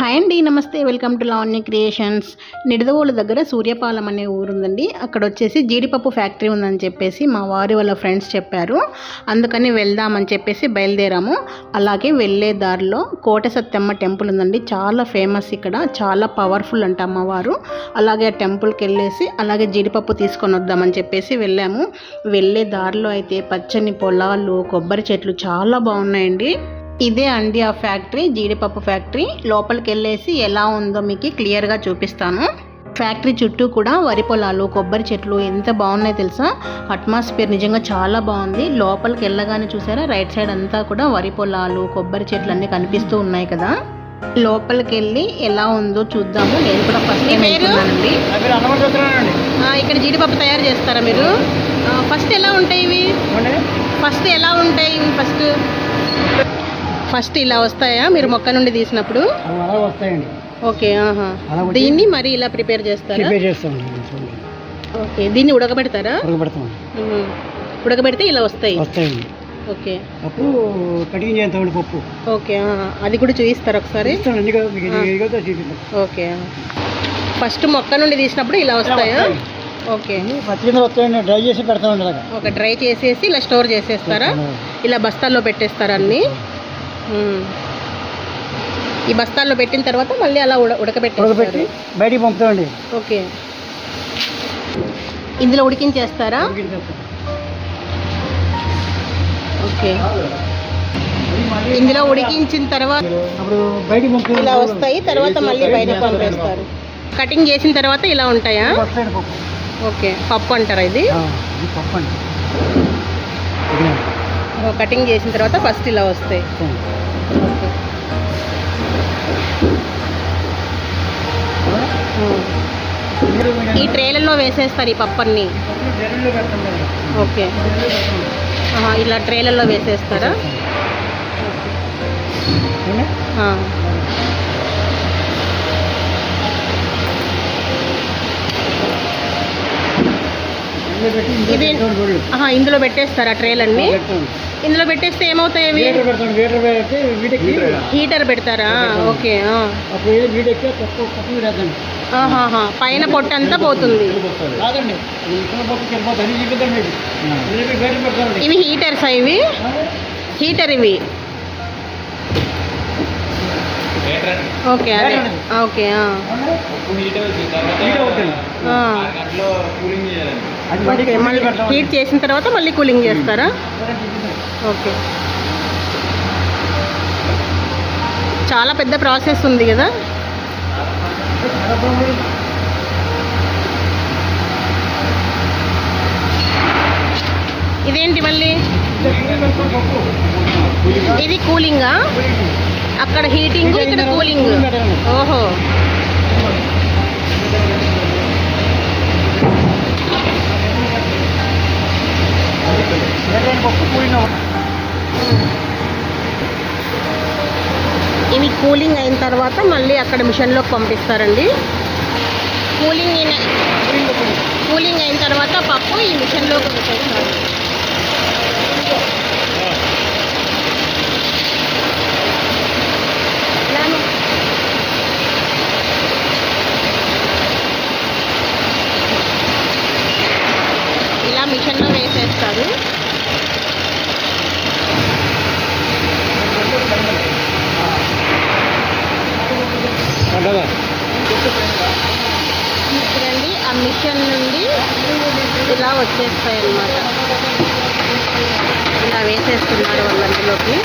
Hi అండి నమస్తే welcome to Lavanya creations. Nidadavolu దగ్గర సూర్యపాలెం అనే ఊరుందండి. అక్కడ వచ్చేసి జీడిపప్పు ఫ్యాక్టరీ ఉందని చెప్పేసి మా వారి వాళ్ళ ఫ్రెండ్స్ చెప్పారు. అందుకని వెళ్దామని చెప్పేసి బయలుదేరాము. అలాగే వెళ్ళే దారిలో కోట సత్యమ్మ టెంపుల్ ఉందండి. చాలా ఫేమస్ ఇక్కడ. చాలా పవర్ఫుల్ అంట అమ్మవారు అలాగే ఆ టెంపుల్కి వెళ్ళేసి అలాగే జీడిపప్పు తీసుకొని వద్దామని చెప్పేసి వెళ్ళాము. వెళ్ళే దారిలో అయితే పచ్చని పొలాలు కొబ్బరి చెట్లు చాలా బాగున్నాయండి. ఇదే అండి ఆ ఫ్యాక్టరీ జీడిపప్పు ఫ్యాక్టరీ. లోపలికి వెళ్ళేసి ఎలా ఉందో మీకు క్లియర్గా చూపిస్తాను. ఫ్యాక్టరీ చుట్టూ కూడా వరి పొలాలు కొబ్బరి చెట్లు ఎంత బాగున్నాయి తెలుసా? అట్మాస్ఫియర్ నిజంగా చాలా బాగుంది. లోపలికి వెళ్ళగానే చూసారా? రైట్ సైడ్ అంతా కూడా వరి పొలాలు కొబ్బరి చెట్లు అన్నీ కనిపిస్తూ ఉన్నాయి కదా. లోపలికి వెళ్ళి ఎలా ఉందో చూద్దాము. నేను కూడా ఫస్ట్ టైం వెళ్తున్నానండి. ఇక్కడ జీడిపప్పు తయారు చేస్తారా మీరు? ఫస్ట్ ఎలా ఉంటాయి ఇవి? ఫస్ట్ ఎలా ఉంటాయి ఇవి ఫస్ట్ ఫస్ట్ ఇలా వస్తాయా? మీరు మొక్క నుండి తీసినప్పుడు? అలా వస్తాయండి. ఓకే ఆహా. దీన్ని మరి ఇలా ప్రిపేర్ చేస్తారా? ప్రిపేర్ ఓకే దీన్ని ఉడకబెడతారా. ఉడకబెడితే. ఇలా వస్తాయి. వస్తాయండి. ఓకే. అప్పుడు కటింగ్ చేస్తామండి పప్పు. ఓకే. అది కూడా చూపిస్తారా ఒకసారి? ఓకే ఫస్ట్ మొక్క నుండి తీసినప్పుడు ఇలా వస్తాయా? ఓకే. డ్రై చేసి పెడతామండి ఓకే డ్రై చేసేసి ఇలా స్టోర్ చేసేస్తారా? ఇలా బస్తాల్లో పెట్టేస్తారా అన్ని. ఈ బస్తాల్లో పెట్టిన తర్వాత మళ్ళీ అలా ఉడ ఉడకబెట్టి ఉడకబెట్టేస్తారు బయటికి పంపుతామండి. ఓకే. ఇందులో ఉడికించేస్తారా? ఉడికించేస్తాం. ఓకే. ఇందులో ఉడికించిన తర్వాత ఇలా వస్తాయి తర్వాత మళ్ళీ బయటకు పంపేస్తారు. కటింగ్ చేసిన తర్వాత ఇలా ఉంటాయా? ఓకే. పప్పు అంటారా ఇది? పప్పు కటింగ్ చేసిన తర్వాత ఫస్ట్ ఇలా వస్తాయి. ఈ ట్రేలలో వేసేస్తారు ఈ కదా. ఓకే. ఇలా ట్రేలలో వేసేస్తారా? ఇది- ఇందులో పెట్టేస్తారా ట్రేలన్నీ. ఇందులో పెట్టేస్తే ఏమవుతాయి అవి? పెడతాం పెడితే హీటర్ పెడతారా? ఓకే. అప్పుడు తక్కువ వేద్దాం. ఆహాహా. పైన పొట్టు అంతా పోతుంది. కాదండి ఇవి హీటర్సా ఇవి? హీటర్ ఇవి. ఓకే అదే. ఓకే ఓకే మళ్ళీ హీట్ చేసిన తర్వాత మళ్ళీ కూలింగ్ చేస్తారా? ఓకే చాలా పెద్ద ప్రాసెస్ ఉంది కదా? ఇదేంటి మళ్ళీ? ఇది కూలింగా అక్కడ హీటింగ్ ఇక్కడ కూలింగ్ ఓహో. కూలింగ్ అయిన తర్వాత మళ్ళీ అక్కడ మిషన్లోకి పంపిస్తారండి. కూలింగ్ అయిన కూలింగ్ అయిన తర్వాత పప్పు ఈ మిషన్లోకి పంపిస్తారు ఇలానే. ఇలా మిషన్లో వేసేస్తారు కిచెన్ నుండి ఇలా వచ్చేస్తాయి అన్నమాట ఇలా వేసేస్తున్నారు వాళ్ళు అందులోకి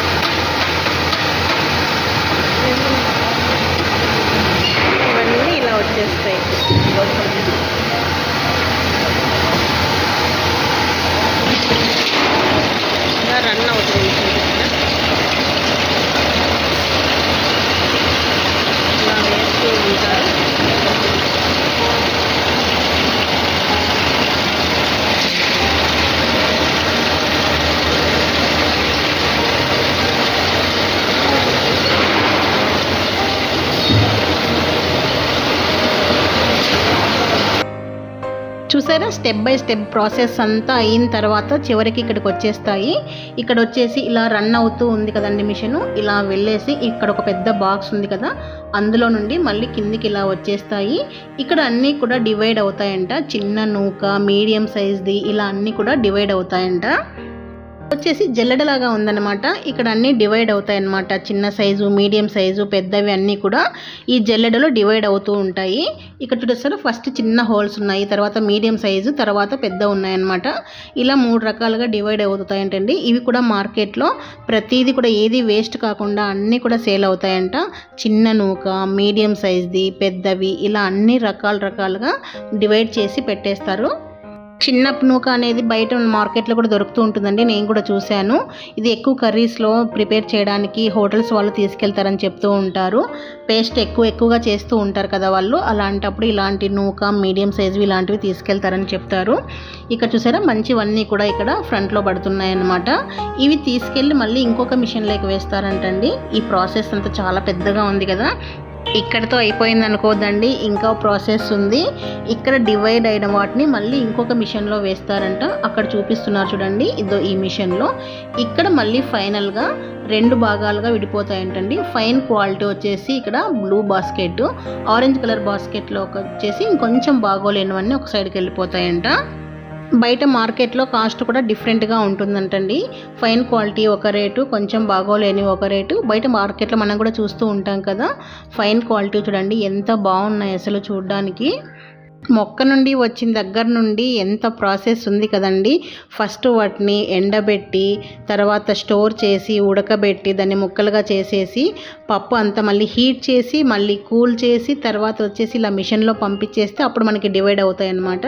స్టెప్ బై స్టెప్ ప్రాసెస్ అంతా అయిన తర్వాత చివరికి ఇక్కడికి వచ్చేస్తాయి. ఇక్కడ వచ్చేసి ఇలా రన్ అవుతూ ఉంది కదండి మిషన్. ఇలా వెళ్ళేసి ఇక్కడ ఒక పెద్ద బాక్స్ ఉంది కదా అందులో నుండి మళ్ళీ కిందికి ఇలా వచ్చేస్తాయి. ఇక్కడ అన్నీ కూడా డివైడ్ అవుతాయంట. చిన్న నూక మీడియం సైజ్ది ఇలా అన్నీ కూడా డివైడ్ అవుతాయంట. వచ్చేసి జల్లెడలాగా ఉందన్నమాట. ఇక్కడ అన్నీ డివైడ్ అవుతాయి అన్నమాట చిన్న సైజు మీడియం సైజు పెద్దవి అన్నీ కూడా ఈ జల్లెడలో డివైడ్ అవుతూ ఉంటాయి. ఇక్కడ చూడొస్తారు ఫస్ట్ చిన్న హోల్స్ ఉన్నాయి తర్వాత మీడియం సైజు తర్వాత పెద్ద ఉన్నాయన్నమాట. ఇలా మూడు రకాలుగా డివైడ్ అవుతాయంటండి. ఇవి కూడా మార్కెట్లో ప్రతిదీ కూడా ఏది వేస్ట్ కాకుండా అన్నీ కూడా సేల్ అవుతాయంట. చిన్న నూక మీడియం సైజ్ది పెద్దవి ఇలా అన్ని రకాల రకాలుగా డివైడ్ చేసి పెట్టేస్తారు. చిన్న నూక అనేది బయట మార్కెట్లో కూడా దొరుకుతూ ఉంటుందండి. నేను కూడా చూశాను. ఇది ఎక్కువ కర్రీస్లో ప్రిపేర్ చేయడానికి హోటల్స్ వాళ్ళు తీసుకెళ్తారని చెప్తూ ఉంటారు. పేస్ట్ ఎక్కువ ఎక్కువగా చేస్తూ ఉంటారు కదా వాళ్ళు. అలాంటప్పుడు ఇలాంటి నూక మీడియం సైజు ఇలాంటివి తీసుకెళ్తారని చెప్తారు. ఇక్కడ చూసారా? మంచివన్నీ కూడా ఇక్కడ ఫ్రంట్లో పడుతున్నాయి అన్నమాట ఇవి తీసుకెళ్ళి మళ్ళీ ఇంకొక మిషన్లోకి వేస్తారంటండి. ఈ ప్రాసెస్ అంతా చాలా పెద్దగా ఉంది కదా. ఇక్కడతో అయిపోయింది అనుకోదండి ఇంకా ప్రాసెస్ ఉంది. ఇక్కడ డివైడ్ అయిన వాటిని మళ్ళీ ఇంకొక మిషన్లో వేస్తారంట. అక్కడ చూపిస్తున్నారు చూడండి. ఇదో ఈ మిషన్లో. ఇక్కడ మళ్ళీ ఫైనల్గా రెండు భాగాలుగా విడిపోతాయంటండి. ఫైన్ క్వాలిటీ వచ్చేసి ఇక్కడ బ్లూ బాస్కెట్ ఆరెంజ్ కలర్ బాస్కెట్లో వచ్చేసి ఇంకొంచెం బాగోలేనివన్నీ ఒక సైడ్కి వెళ్ళిపోతాయంట. బయట మార్కెట్లో కాస్ట్ కూడా డిఫరెంట్గా ఉంటుందంటండి. ఫైన్ క్వాలిటీ ఒక రేటు కొంచెం బాగోలేని ఒక రేటు. బయట మార్కెట్లో మనం కూడా చూస్తూ ఉంటాం కదా ఫైన్ క్వాలిటీ చూడండి ఎంత బాగున్నాయి అసలు చూడడానికి. మొక్క నుండి వచ్చిన దగ్గర నుండి ఎంత ప్రాసెస్ ఉంది కదండి? ఫస్ట్ వాటిని ఎండబెట్టి తర్వాత స్టోర్ చేసి ఉడకబెట్టి దాన్ని ముక్కలుగా చేసేసి పప్పు అంతా మళ్ళీ హీట్ చేసి మళ్ళీ కూల్ చేసి తర్వాత వచ్చేసి ఇలా మిషన్లో పంపించేస్తే అప్పుడు మనకి డివైడ్ అవుతాయి అన్నమాట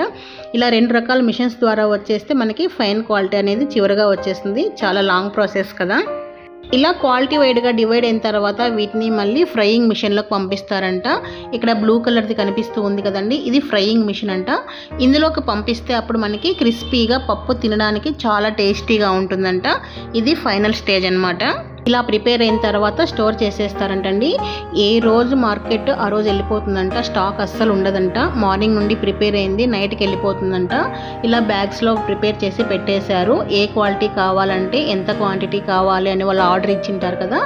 ఇలా రెండు రకాల మిషన్స్ ద్వారా వచ్చేస్తే మనకి ఫైన్ క్వాలిటీ అనేది చివరిగా వచ్చేస్తుంది. చాలా లాంగ్ ప్రాసెస్ కదా. ఇలా క్వాలిటీ వైడ్గా డివైడ్ అయిన తర్వాత వీటిని మళ్ళీ ఫ్రైయింగ్ మిషన్లోకి పంపిస్తారంట. ఇక్కడ బ్లూ కలర్ది కనిపిస్తూ ఉంది కదండి ఇది ఫ్రైయింగ్ మిషన్ అంట. ఇందులోకి పంపిస్తే అప్పుడు మనకి క్రిస్పీగా పప్పు తినడానికి చాలా టేస్టీగా ఉంటుందంట. ఇది ఫైనల్ స్టేజ్ అన్నమాట. ఇలా ప్రిపేర్ అయిన తర్వాత స్టోర్ చేసేస్తారంటండి. ఏ రోజు మార్కెట్ ఆ రోజు వెళ్ళిపోతుందంట. స్టాక్ అస్సలు ఉండదంట. మార్నింగ్ నుండి ప్రిపేర్ అయింది. నైట్కి వెళ్ళిపోతుందంట. ఇలా బ్యాగ్స్లో ప్రిపేర్ చేసి పెట్టేశారు. ఏ క్వాలిటీ కావాలంటే ఎంత క్వాంటిటీ కావాలి అని వాళ్ళు ఆర్డర్ ఇచ్చింటారు కదా.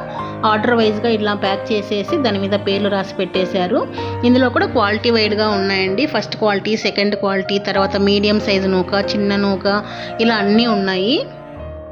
ఆర్డర్ వైజ్గా ఇలా ప్యాక్ చేసేసి దాని మీద పేర్లు రాసి పెట్టేశారు. ఇందులో కూడా క్వాలిటీ వైడ్గా ఉన్నాయండి. ఫస్ట్ క్వాలిటీ సెకండ్ క్వాలిటీ తర్వాత మీడియం సైజు నూక చిన్న నూక ఇలా అన్నీ ఉన్నాయి.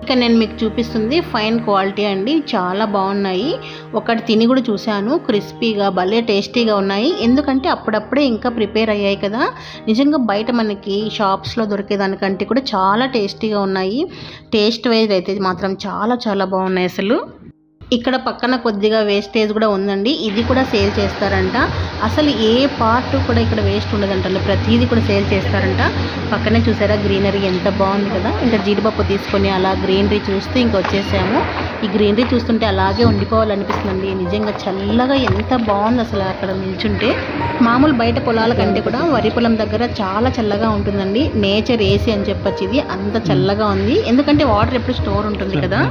ఇక నేను మీకు చూపిస్తుంది ఫైన్ క్వాలిటీ అండి. చాలా బాగున్నాయి. ఒకటి తిని కూడా చూశాను. క్రిస్పీగా భలే టేస్టీగా ఉన్నాయి. ఎందుకంటే అప్పుడప్పుడే ఇంకా ప్రిపేర్ అయ్యాయి కదా. నిజంగా బయట మనకి షాప్స్లో దొరికేదానికంటే కూడా చాలా టేస్టీగా ఉన్నాయి. టేస్ట్ వైజ్ అయితే మాత్రం చాలా చాలా బాగున్నాయి అసలు. ఇక్కడ పక్కన కొద్దిగా వేస్టేజ్ కూడా ఉందండి. ఇది కూడా సేల్ చేస్తారంట. అసలు ఏ పార్ట్ కూడా ఇక్కడ వేస్ట్ ఉండదంట ప్రతిదీ కూడా సేల్ చేస్తారంట. పక్కనే చూసారా గ్రీనరీ ఎంత బాగుంది కదా. ఇంకా జీడిపప్పు తీసుకొని అలా గ్రీనరీ చూస్తూ ఇంకా వచ్చేసాము. ఈ గ్రీనరీ చూస్తుంటే అలాగే ఉండిపోవాలనిపిస్తుందండి. నిజంగా చల్లగా ఎంత బాగుంది అసలు అక్కడ నిల్చుంటే. మామూలు బయట పొలాల కంటే కూడా వరి పొలం దగ్గర చాలా చల్లగా ఉంటుందండి. నేచర్ ఏసీ అని చెప్పొచ్చు ఇది. అంత చల్లగా ఉంది. ఎందుకంటే వాటర్ ఎప్పుడు స్టోర్ ఉంటుంది కదా.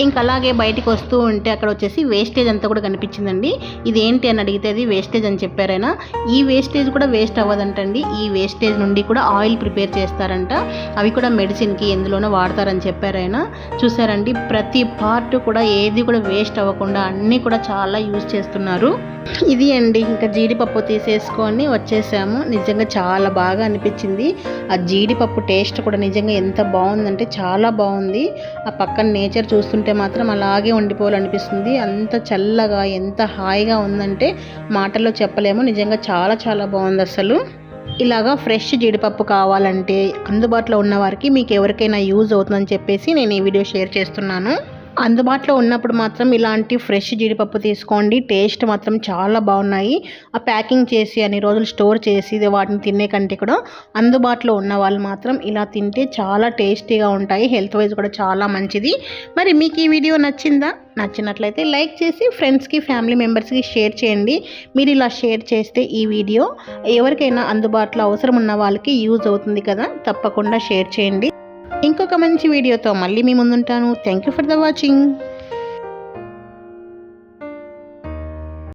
ఇంకా అలాగే బయటికి వస్తూ ఉంటే అక్కడ వచ్చేసి వేస్టేజ్ అంతా కూడా కనిపించిందండి. ఇది ఏంటి అని అడిగితే అది వేస్టేజ్ అని చెప్పారైనా ఈ వేస్టేజ్ కూడా వేస్ట్ అవ్వదంటండి. ఈ వేస్టేజ్ నుండి కూడా ఆయిల్ ప్రిపేర్ చేస్తారంట. అవి కూడా మెడిసిన్కి ఎందులోనో వాడతారని చెప్పారైనా చూసారండి ప్రతి పార్ట్ కూడా ఏది కూడా వేస్ట్ అవ్వకుండా అన్నీ కూడా చాలా యూజ్ చేస్తున్నారు. ఇది అండి ఇంకా జీడిపప్పు తీసేసుకొని వచ్చేసాము. నిజంగా చాలా బాగా అనిపించింది. ఆ జీడిపప్పు టేస్ట్ కూడా నిజంగా ఎంత బాగుందంటే చాలా బాగుంది. ఆ పక్కన నేచర్ చూస్తుంటే మాత్రం అలాగే ఉండిపోవాలనిపిస్తుంది. అంత చల్లగా ఎంత హాయిగా ఉందంటే మాటల్లో చెప్పలేము. నిజంగా చాలా చాలా బాగుంది అసలు. ఇలాగా ఫ్రెష్ జీడిపప్పు కావాలంటే అందుబాటులో ఉన్న వారికి మీకు ఎవరికైనా యూజ్ అవుతుందని చెప్పేసి నేను ఈ వీడియో షేర్ చేస్తున్నాను. అందుబాటులో ఉన్నప్పుడు మాత్రం ఇలాంటి ఫ్రెష్ జీడిపప్పు తీసుకోండి. టేస్ట్ మాత్రం చాలా బాగున్నాయి. ఆ ప్యాకింగ్ చేసి అన్ని రోజులు స్టోర్ చేసి వాటిని తినే కంటే కూడా అందుబాటులో ఉన్న వాళ్ళు మాత్రం ఇలా తింటే చాలా టేస్టీగా ఉంటాయి. హెల్త్ వైజ్ కూడా చాలా మంచిది. మరి మీకు ఈ వీడియో నచ్చిందా? నచ్చినట్లయితే లైక్ చేసి ఫ్రెండ్స్కి ఫ్యామిలీ మెంబర్స్కి షేర్ చేయండి. మీరు ఇలా షేర్ చేస్తే ఈ వీడియో ఎవరికైనా అందుబాటులో అవసరం ఉన్న వాళ్ళకి యూజ్ అవుతుంది కదా? తప్పకుండా షేర్ చేయండి. ఇంకొక మంచి వీడియోతో మళ్ళీ మీ ముందుంటాను. Thank you for the watching